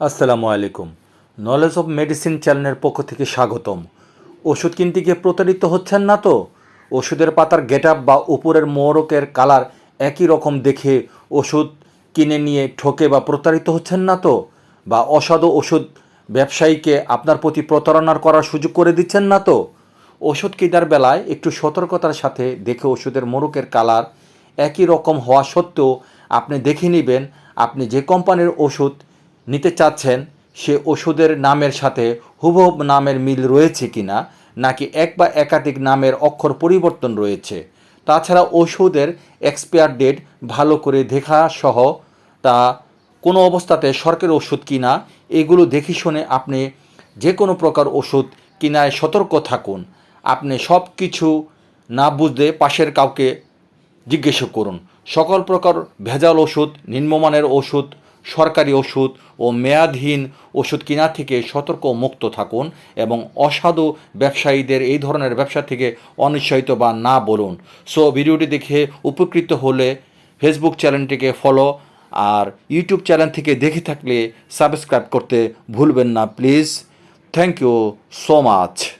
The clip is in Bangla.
আসসালামু আলাইকুম। নলেজ অফ মেডিসিন চ্যানেলের পক্ষ থেকে স্বাগতম। ওষুধ কিনতে গিয়ে প্রতারিত হচ্ছেন না তো? ওষুধের পাতার গেট বা উপরের মোড়কের কালার একই রকম দেখে ওষুধ কিনে নিয়ে ঠকে বা প্রতারিত হচ্ছেন না তো? বা অসাধু ওষুধ ব্যবসায়ীকে আপনার প্রতি প্রতারণার করার সুযোগ করে দিচ্ছেন না তো? ওষুধ কেনার বেলায় একটু সতর্কতার সাথে দেখে ওষুধের মোড়কের কালার একই রকম হওয়া সত্ত্বেও আপনি দেখে নেবেন, আপনি যে কোম্পানির ওষুধ নিতে চাচ্ছেন, সে ওষুধের নামের সাথে হুবহু নামের মিল রয়েছে কিনা, নাকি এক বা একাধিক নামের অক্ষর পরিবর্তন রয়েছে। তাছাড়া ওষুধের এক্সপায়ার ডেট ভালো করে দেখা সহ তা কোনো অবস্থাতে সরকারি ওষুধ কিনা, এগুলো দেখে শুনে আপনি যে কোনো প্রকার ওষুধ কিনায় সতর্ক থাকুন। আপনি সব কিছু না বুঝলে পাশের কাউকে জিজ্ঞেস করুন। সকল প্রকার ভেজাল ওষুধ, নিম্নমানের ওষুধ, সরকারি ওষুধ ও মেয়াদহীন ওষুধ কেনা থেকে সতর্ক মুক্ত থাকুন এবং অসাধু ব্যবসায়ীদের এই ধরনের ব্যবসা থেকে অনিশ্চয়িত বা না বলুন। সো, ভিডিওটি দেখে উপকৃত হলে ফেসবুক চ্যানেলটিকে ফলো আর ইউটিউব চ্যানেল থেকে দেখে থাকলে সাবস্ক্রাইব করতে ভুলবেন না, please. Thank you so much.